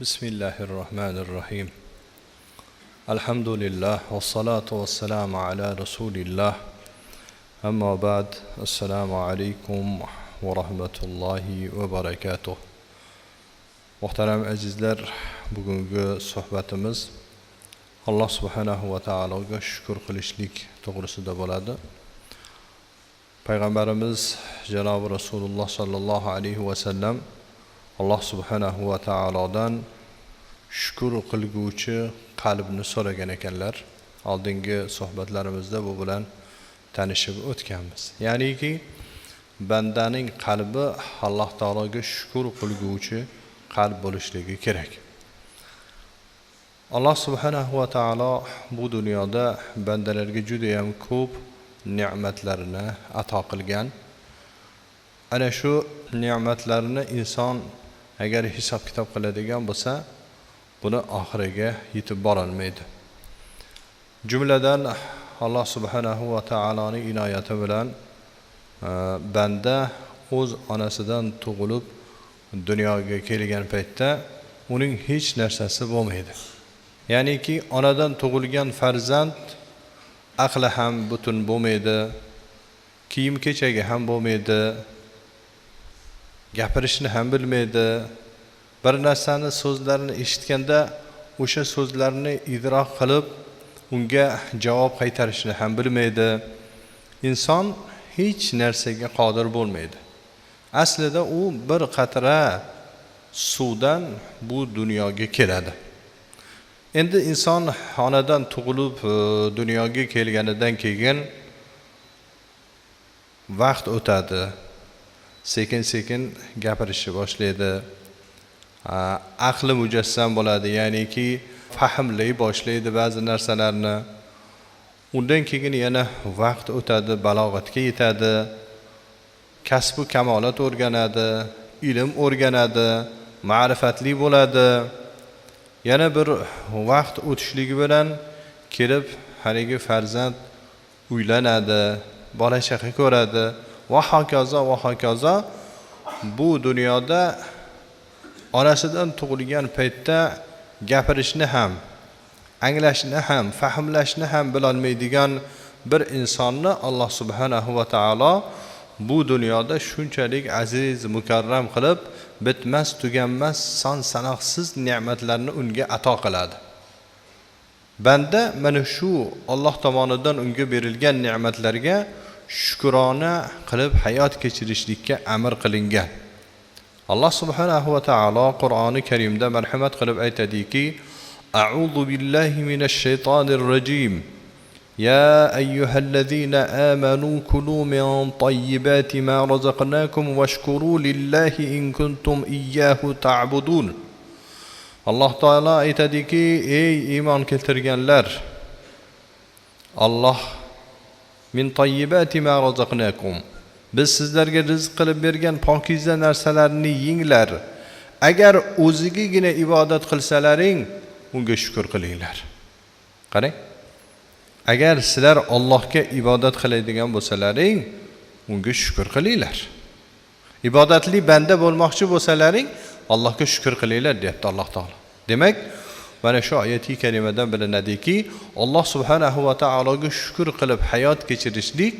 بسم الله الرحمن الرحيم الحمد لله والصلاة والسلام على رسول الله أما بعد السلام عليكم ورحمة الله وبركاته muhtaram azizlar bugungi suhbatimiz alloh subhanahu va taologa shukur qilishlik to'g'risida bo'ladi payg'ambarimiz janobi rasululloh sollallohu alayhi vasallam alloh subhanahu va taolodan shukur qilguvchi qalbni so'ragan ekanlar. Oldingi suhbatlarimizda bu bilan tanishib o'tganmiz. Ya'niki bandaning qalbi alloh taologa shukur qilguvchi qalb bo'lishligi kerak. Alloh subhanahu va taolo bu dunyoda bandalarga judayam ko'p ne'matlarni ato qilgan. Ana shu ne'matlarni inson agar hisob kitob qiladigan bo'lsa buni oxiriga yetib borolmaydi. Jumladan alloh subhanahu va taoloning inoyati bilan e, banda o'z onasidan tug'ilib dunyoga kelgan paytda uning hech narsasi bo'lmaydi. Ya'niki onadan tug'ilgan farzand aqli ham butun bo'lmaydi kiyim kechagi ham bo'lmaydi gapirishni ham bilmaydi. Bir narsani so'zlarini eshitganda o'sha so'zlarni idroq qilib unga javob qaytarishni ham bilmaydi. Inson hech narsaga qodir bo'lmaydi. Aslida u bir qatra suvdan bu dunyoga keladi. Endi inson onadan tug'ilib e, dunyoga kelganidan keyin vaqt o'tadi. Sekin sekin gapirishni boshlaydi. Aqli mujassam bo'ladi ya'niki fahmlay boshlaydi ba'zi narsalarni. Undan keyin yana vaqt o'tadi balog'atga yetadi. Kasbu kamolat o'rganadi ilm o'rganadi ma'rifatli bo'ladi. Yana bir vaqt o'tishligi bilan kelib haligi farzand uylanadi bola chaqa ko'radi. Va hokazo va hokazo bu dunyoda onasidan tug'ilgan paytda gapirishni ham anglashni ham fahmlashni ham bilolmaydigan bir insonni alloh subhanahu va taolo bu dunyoda shunchalik aziz mukarram qilib bitmas tuganmas son sanoqsiz ne'matlarni unga ato qiladi. Banda mana shu olloh tomonidan unga berilgan ne'matlarga shukrona qilib hayot kechirishlikka amr qilingan alloh subhanahu va taolo qur'oni karimda marhamat qilib aytadiki auzu billahi minash shaytonir rajim يا أيها الذين آمنوا كلوا من طيبات ما رزقناكم واشكروا لله إن كنتم إياه تعبدون alloh taolo aytadiki ey iymon keltirganlar olloh min tayyibati ma razaqnakum. Biz sizlarga rizq qilib bergan pokiza narsalarni yenglar. Agar o'zigagina ibodat qilsalaring unga shukur qilinglar. Qarang. Agar sizlar ollohga ibodat qiladigan bo'lsalaring unga shukur qilinglar. Ibodatli banda bo'lmoqchi bo'lsalaring allohga shukur qilinglar deyapti alloh taolo. Demak mana shu oyati karimadan bilinadiki alloh subhanahu va taologa shukur qilib hayot kechirishlik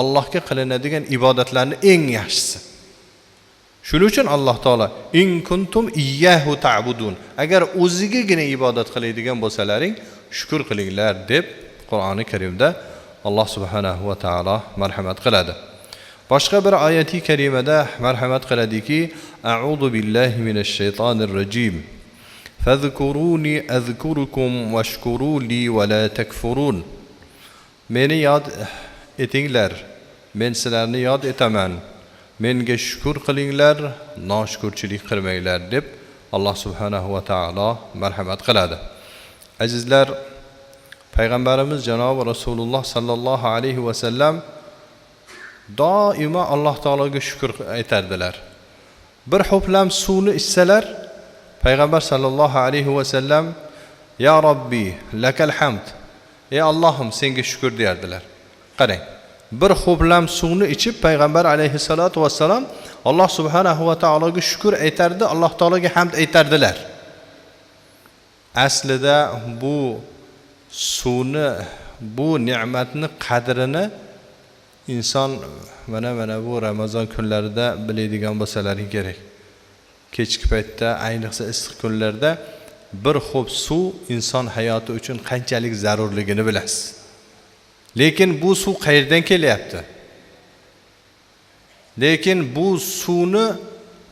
allohga qilinadigan ibodatlarni eng yaxshisi. Shuning uchun alloh taolo in kuntum iyyahu ta'budun agar o'zigagina ibodat qiladigan bo'lsalaring shukur qilinglar deb qur'oni karimda alloh subhanahu va taolo marhamat qiladi. Boshqa bir oyati karimada marhamat qiladiki audu billahi minash shaytonir rajim fazkuruni azkurukum washkuru li va la takfurun meni yod etinglar. Men sizlarni yod etaman. Menga shukur qilinglar noshukurchilik qilmanglar deb alloh subhanahu va taolo marhamat qiladi. Azizlar payg'ambarimiz janobi rasululloh sollallohu alayhi vasallam doimo alloh taologa shukur aytardilar. Bir ho'plam suvni ichsalar payg'ambar sollallohu alayhi vasallam ya robbiy lakal hamd. Ey allohim senga shukur deyardilar. Qarang bir ho'plam suvni ichib payg'ambar alayhissalotu vassalom alloh subhanahu va taologa shukur aytardi alloh taologa hamd aytardilar. Aslida bu suvni bu ne'matni qadrini inson mana mana bu ramazon kunlarida biladigan bo'lsalari kerak. Kechki paytda ayniqsa issiq kunlarda bir xo'p suv inson hayoti uchun qanchalik zarurligini bilasiz. Lekin bu suv qayerdan kelyapti? Lekin bu suvni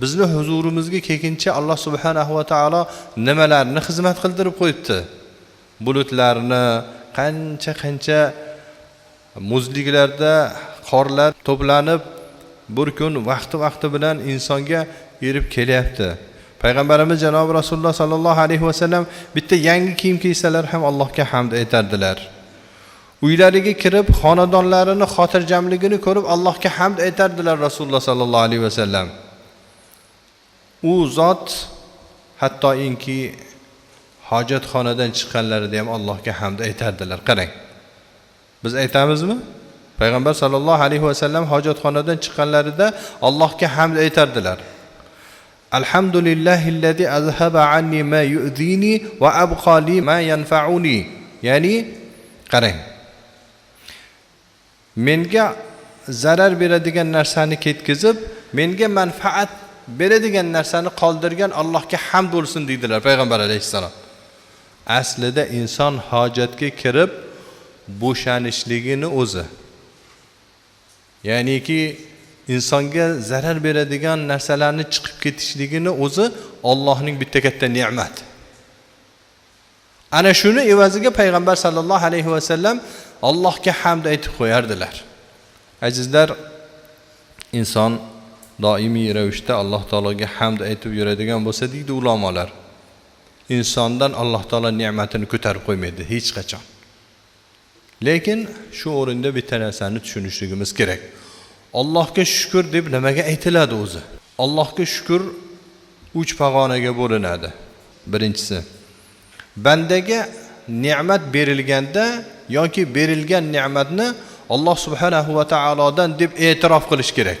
bizni huzurimizga kelguncha alloh subhanahu va taolo nimalarni xizmat qildirib qo'yibdi? Bulutlarni qancha qancha muzliklarda qorlar to'planib bir kun vaqti vaqti bilan insonga yurib kelyapti. Payg'ambarimiz janobi rasululloh sollallohu alayhi vasallam bitta yangi kiyim kiysalar ham allohga hamd aytardilar. Uylariga kirib xonadonlarini xotirjamligini ko'rib allohga hamd aytardilar rasululloh sollallohu alayhi vasallam u zot hattoinki hojatxonadan chiqqanlarida ham allohga hamd aytardilar. Qarang biz aytamizmi? Payg'ambar sollallohu alayhi vasallam hojatxonadan chiqqanlarida allohga hamd aytardilar. Alhamdulillahillazi azhaba anni ma يؤذيني va لي ma yanfa'uni. Ya'ni qarang. Menga zarar beradigan narsani ketkizib menga manfaat beradigan narsani qoldirgan allohga hamd bo'lsin deydilar payg'ambar alayhissalom. Aslida inson hojatga kirib bo'shanishligini o'zi. Ya'niki insonga zarar beradigan narsalarni chiqib ketishligini o'zi ollohning bitta katta ne'mat ana shuni evaziga payg'ambar sallallohu alayhi vasallam allohga hamd aytib qo'yardilar. Azizlar inson doimiy ravishda alloh taologa hamd aytib yuradigan bo'lsa deydi ulamolar. Insondan alloh taolo ne'matini ko'tarib qo'ymaydi hech qachon. Lekin shu o'rinda bitta narsani tushunishligimiz kerak. Allohga shukur deb nimaga aytiladi o'zi? Allohga shukur uch pog'onaga bo'linadi. Birinchisi bandaga ne'mat berilganda yoki berilgan ne'matni alloh subhanahu va taolodan deb e'tirof qilish kerak.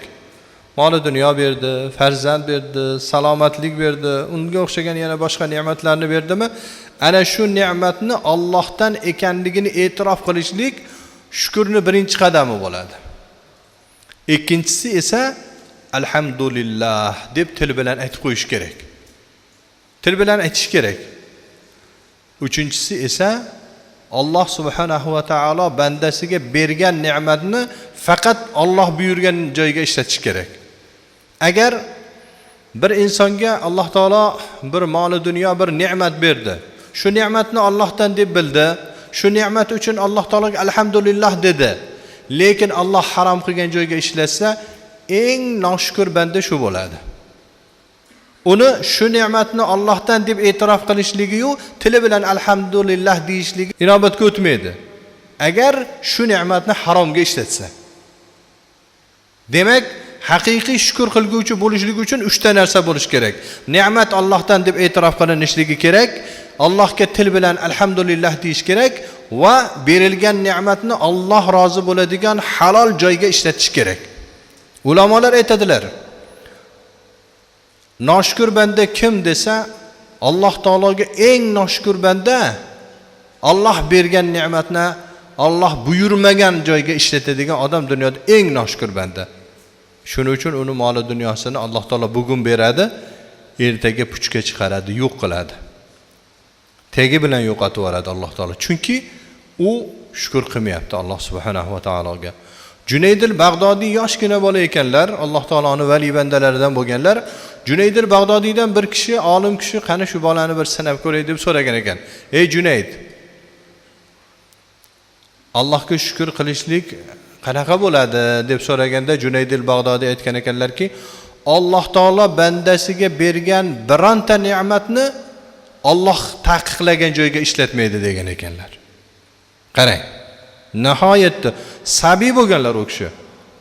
Moli dunyo berdi farzand berdi salomatlik berdi unga o'xshagan yana boshqa ne'matlarni berdimi? Ana shu ne'matni ollohdan ekanligini e'tirof qilishlik shukurni birinchi qadami bo'ladi. Ikkinchisi esa alhamdulillah deb til bilan aytib qo'yish kerak. Til bilan aytish kerak. Uchinchisi esa alloh subhanahu va taolo bandasiga bergan ne'matni faqat olloh buyurgan joyga ishlatish kerak. Agar bir insonga alloh taolo bir moli dunyo bir ne'mat berdi shu ne'matni ollohdan deb bildi shu ne'mat uchun alloh taologa alhamdulillah dedi lekin alloh harom qilgan joyga ishlatsa eng noshukur banda shu bo'ladi. Uni shu ne'matni ollohdan deb e'tirof qilishligiyu tili bilan alhamdulillah deyishligi inobatga o'tmaydi. Agar shu ne'matni haromga ishlatsa. Demak haqiqiy shukur qilguvchi bo'lishlik uchun uchta narsa bo'lishi kerak. Ne'mat ollohdan deb e'tirof qilinishligi kerak allohga til bilan alhamdulillah deyish kerak va berilgan ne'matni olloh rozi bo'ladigan halol joyga ishlatish kerak. Ulamolar aytadilar noshukur banda kim desa alloh taologa eng noshukur banda olloh bergan ne'matni olloh buyurmagan joyga ishlatadigan odam dunyoda eng noshukur banda. Shuning uchun uni moli dunyosini alloh taolo bugun beradi ertaga puchga chiqaradi yo'q qiladi. Tagi bilan yo'qotib yuboradi alloh taolo. Chunki u shukur qilmayapti alloh subhanahu va taologa. Junaydil bag'dodiy yoshgina bola ekanlar alloh taoloni vali bandalaridan bo'lganlar junaydil bag'dodiydan bir kishi olim kishi qani shu bolani bir sinab ko'ray deb so'ragan ekan. Ey junayd allohga shukur qilishlik qanaqa bo'ladi? deb so'raganda junaydil bag'dodiy aytgan ekanlarki alloh taolo bandasiga bergan bironta ne'matni olloh taqiqlagan joyga ishlatmaydi degan ekanlar. Qarang. Nihoyatda sabiy bo'lganlar u kishi.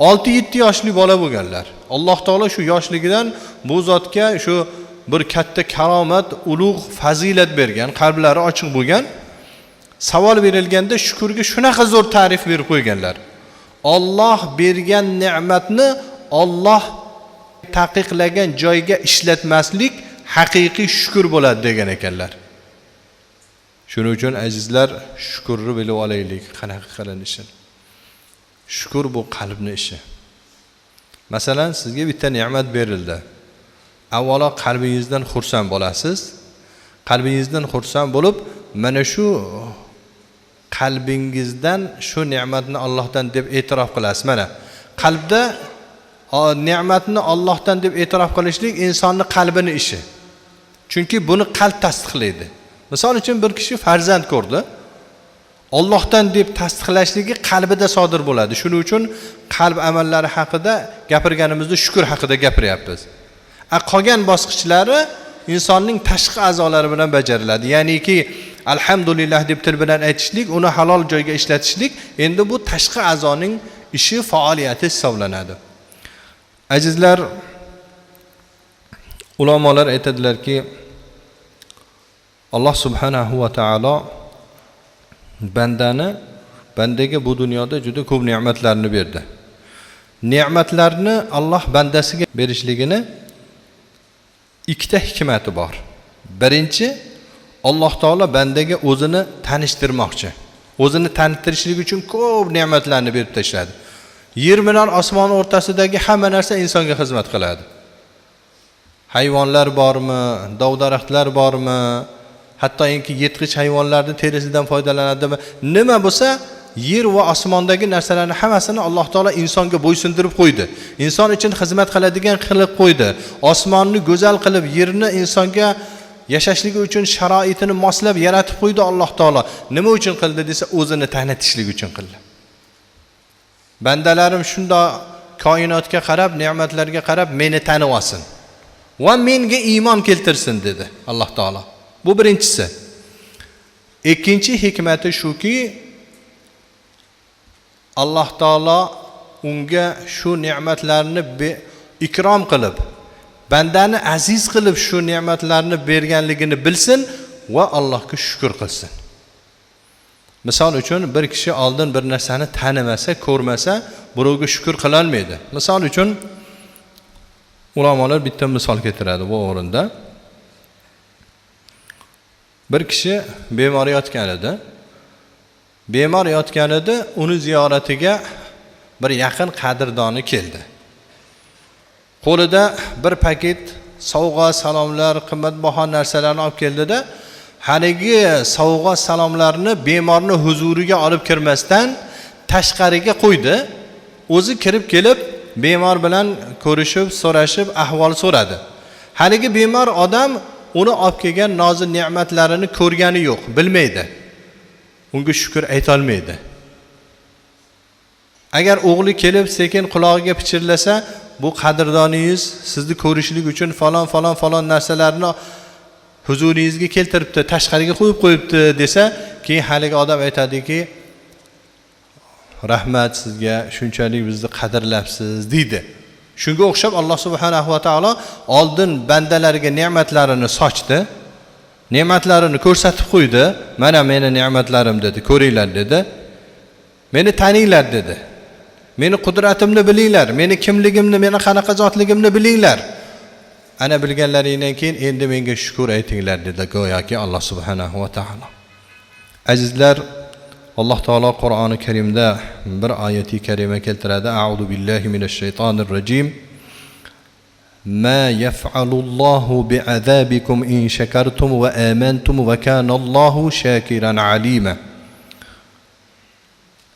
Olti yetti yoshli bola bo'lganlar. Alloh taolo shu yoshligidan bu zotga shu bir katta karomat ulug' fazilat bergan qalblari ochiq bo'lgan savol berilganda shukurga shunaqa zo'r ta'rif berib qo'yganlar. Olloh bergan ne'matni olloh taqiqlagan joyga ishlatmaslik haqiqiy shukur bo'ladi degan ekanlar. Shuning uchun azizlar shukurni bilib olaylik. Qanaqa qilinishini shukur bu qalbni ishi. Masalan sizga bitta ne'mat berildi. Avvalo qalbingizdan xursand bo'lasiz. Qalbingizdan xursand bo'lib mana shu qalbingizdan shu ne'matni ollohdan deb e'tirof qilasiz. Mana qalbda ne'matni ollohdan deb e'tirof qilishlik insonni qalbini ishi. Chunki buni qalb tasdiqlaydi. Misol uchun bir kishi farzand ko'rdi. Ollohdan deb tasdiqlashligi qalbida sodir bo'ladi. Shuning uchun qalb amallari haqida gapirganimizda shukur haqida gapiryapmiz. A qolgan bosqichlari insonning tashqi a'zolari bilan bajariladi. Ya'niki alhamdulillah deb til bilan aytishlik uni halol joyga ishlatishlik endi bu tashqi a'zoning ishi faoliyati hisoblanadi. Azizlar ulamolar aytadilarki alloh subhanahu va taolo bandani bandaga bu dunyoda juda ko'p ne'matlarni berdi. Ne'matlarni alloh bandasiga berishligini ikkita hikmati bor. Birinchi alloh taolo bandaga o'zini tanishtirmoqchi o'zini tanittirishlik uchun ko'p ne'matlarni berib tashladi. Yer bilan osmon o'rtasidagi hamma narsa insonga xizmat qiladi. Hayvonlar bormi dov daraxtlar bormi hattoki yirtqich hayvonlarni terisidan foydalanadimi nima bo'lsa yer va osmondagi narsalarni hammasini alloh taolo insonga bo'ysundirib qo'ydi. Inson uchun xizmat qiladigan qilib qo'ydi. Osmonni go'zal qilib yerni insonga yashashligi uchun sharoitini moslab yaratib qo'ydi alloh taolo. Nima uchun qildi desa o'zini tanitishlik uchun qildi. Bandalarim shundoq koinotga qarab ne'matlarga qarab meni tanib olsin va menga iymon keltirsin dedi alloh taolo. Bu birinchisi. Ikkinchi hikmati shuki alloh taolo unga shu ne'matlarni ikrom qilib bandani aziz qilib shu ne'matlarni berganligini bilsin va allohga shukur qilsin. Misol uchun bir kishi oldin bir narsani tanimasa ko'rmasa birovga shukur qilolmaydi. Misol uchun ulamolar bitta misol keltiradi bu o'rinda. Bir kishi bemor yotgan edi bemor yotgan edi uni ziyoratiga bir yaqin qadrdoni keldi. Qo'lida bir paket sovg'a salomlar qimmatbaho narsalarni olib keldida haligi sovg'a salomlarni bemorni huzuriga olib kirmasdan tashqariga qo'ydi. O'zi kirib kelib bemor bilan ko'rishib so'rashib ahvol so'radi. Haligi bemor odam uni olib kelgan nozil ne'matlarini ko'rgani yo'q bilmaydi. Unga shukur aytolmaydi. Agar o'g'li kelib sekin qulog'iga pichirlasa bu qadrdoningiz sizni ko'rishlik uchun falon falon falon narsalarni huzuringizga keltiribdi tashqariga qo'yib qo'yibdi desa keyin haligi odam aytadiki rahmat sizga shunchalik bizni qadrlabsiz deydi. Shunga o'xshab alloh subhanahu va taolo oldin bandalariga ne'matlarini sochdi. Ne'matlarini ko'rsatib qo'ydi. Mana meni ne'matlarim dedi ko'ringlar dedi. Meni taninglar dedi. Meni qudratimni bilinglar meni kimligimni meni qanaqa zotligimni bilinglar. Ana bilganlaringdan keyin endi menga shukur aytinglar dedi go'yoki alloh subhanahu va taolo. Azizlar alloh taolo qur'oni karimda bir oyati karima keltiradi audu billahi minash shaytonir rajim ما يفعل الله بعذابكم إن شكرتم وآمنتم وكان الله شاكرا عليما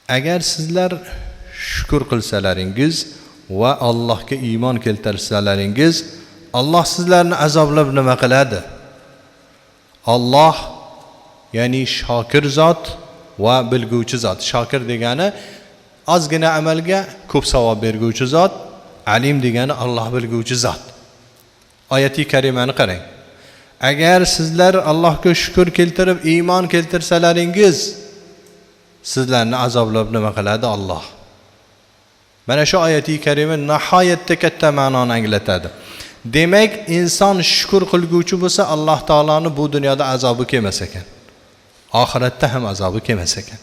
agar sizlar shukur qilsalaringiz va allohga iymon keltirsalaringiz alloh sizlarni azoblab nima qiladi olloh ya'ni shokir zot va bilguvchi zot. Shokir degani ozgina amalga ko'p savob berguvchi zot alim degani olloh bilguvchi zot. Oyati karimani qarang. Agar sizlar allohga shukur keltirib iymon keltirsalaringiz sizlarni azoblab nima qiladi? Olloh mana shu oyati karima nihoyatda katta ma'noni anglatadi. Demak inson shukur qilguvchi bo'lsa alloh taoloni bu dunyoda azobi kelmas ekan. Oxiratda ham azobi kelmas ekan.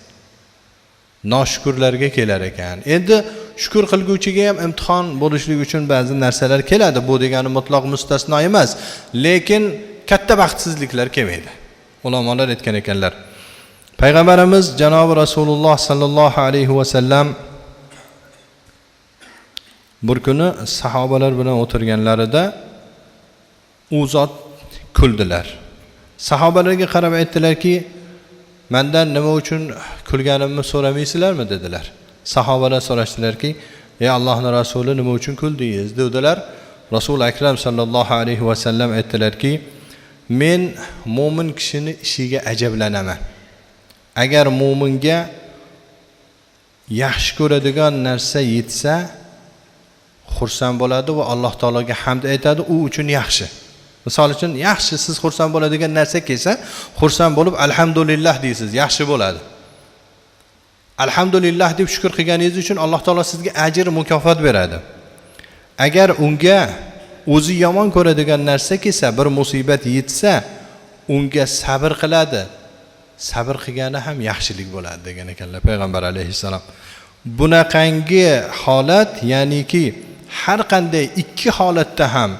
Noshukurlarga kelar ekan. Endi shukur qilguvchiga ham imtihon bo'lishlik uchun ba'zi narsalar keladi. Bu degani mutloq mustasno emas lekin katta baxtsizliklar kelmaydi. Ulamolar aytgan ekanlar payg'ambarimiz janobi rasululloh sollallohu alayhi vasallam bir kuni sahobalar bilan o'tirganlarida u zot kuldilar. Sahobalarga qarab aytdilarki mandan nima uchun kulganimni so'ramaysizlarmi? dedilar. Sahobalar so'rashdilarki ey allohni rasuli nima uchun kuldingiz? dedilar. Rasuli akram sollallohu alayhi vasallam aytdilarki men mo'min kishini ishiga ajablanaman. Agar mo'minga yaxshi ko'radigan narsa yetsa xursand bo'ladi va alloh taologa hamd aytadi u uchun yaxshi. Misol uchun yaxshi siz xursand bo'ladigan narsa kelsa xursand bo'lib alhamdulillah deysiz yaxshi bo'ladi. Alhamdulillah deb shukur qilganingiz uchun alloh taolo sizga ajr mukofot beradi. Agar unga o'zi yomon ko'radigan narsa kelsa bir musibat yetsa unga sabr qiladi. Sabr qilgani ham yaxshilik bo'ladi degan ekanlar payg'ambar alayhissalom. Bunaqangi holat ya'niki har qanday ikki holatda ham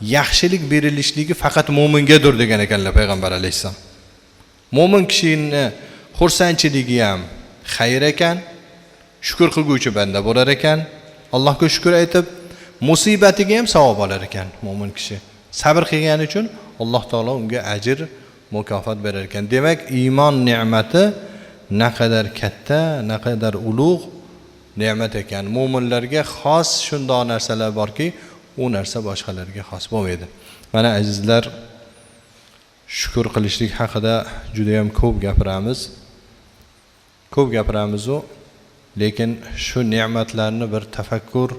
yaxshilik berilishligi faqat mo'mingadir degan ekanlar payg'ambar alayhissalom. Mo'min kishini xursandchiligi ham xayr ekan shukur qilguvchi banda bo'lar ekan allohga shukur aytib musibatiga ham savob olar ekan mo'min kishi. Sabr qilgani uchun alloh taolo unga ajr mukofot berar ekan. Demak iymon ne'mati naqadar katta naqadar ulug' ne'mat ekan. Mo'minlarga xos shundoq narsalar borki u narsa boshqalarga xos bo'lmaydi. Mana azizlar shukur qilishlik haqida judayam ko'p gapiramiz. Ko'p gapiramizu lekin shu ne'matlarni bir tafakkur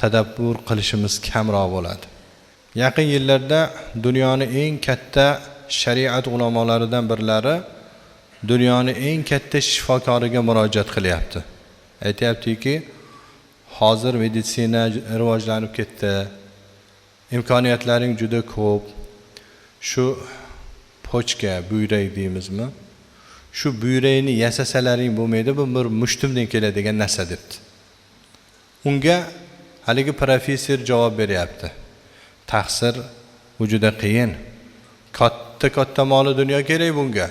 tadabbur qilishimiz kamroq bo'ladi. Yaqin yillarda dunyoni eng katta shariat ulamolaridan birlari dunyoni eng katta shifokoriga murojaat qilyapti. Aytyaptiki hozir meditsina rivojlanib ketdi. Imkoniyatlaring juda ko'p. Shu pochka buyrak deymizmi? Shu buyrakni yasasalaring bo'lmaydi bu bir mushtumdan keladigan narsa debdi. Unga haligi professor javob beryapti. Taqsir bu juda qiyin. Katta katta moli dunyo kerak bunga.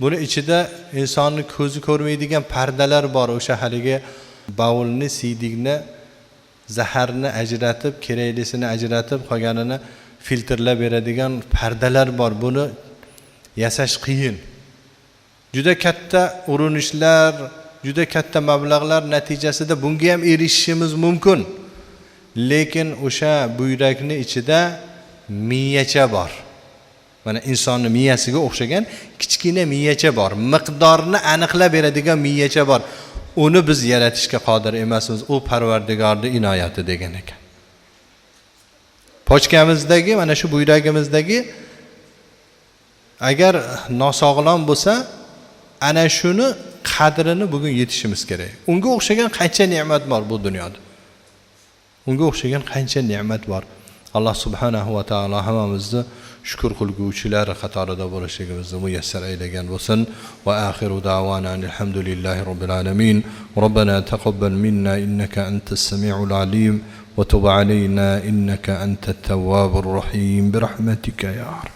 Buni ichida insonni ko'zi ko'rmaydigan pardalar bor o'sha haligi bovulni siydikni zaharni ajratib keraklisini ajratib qolganini filtrlab beradigan pardalar bor. Buni yasash qiyin. Juda katta urinishlar juda katta mablag'lar natijasida bunga ham erishishimiz mumkin. Lekin o'sha buyrakni ichida miyacha bor. Mana insonni miyasiga o'xshagan kichkina miyacha bor. Miqdorni aniqlab beradigan miyacha bor. Uni biz yaratishga qodir emasmiz u parvardigorni inoyati degan ekan. Pochkamizdagi mana shu buyragimizdagi agar nosog'lom bo'lsa ana shuni qadrini bugun yetishimiz kerak. Unga o'xshagan qancha ne'mat bor bu dunyoda? Unga o'xshagan qancha ne'mat bor? Alloh subhanahu va taolo hammamizni شكر كل جوشي لا رخت على دبر الشيخ بالزمية السرعي لجان وسن وآخر دعوانا أن الحمد لله رب العالمين ربنا تقبل منا إنك أنت السميع العليم وتب علينا إنك أنت التواب الرحيم برحمتك يا رب.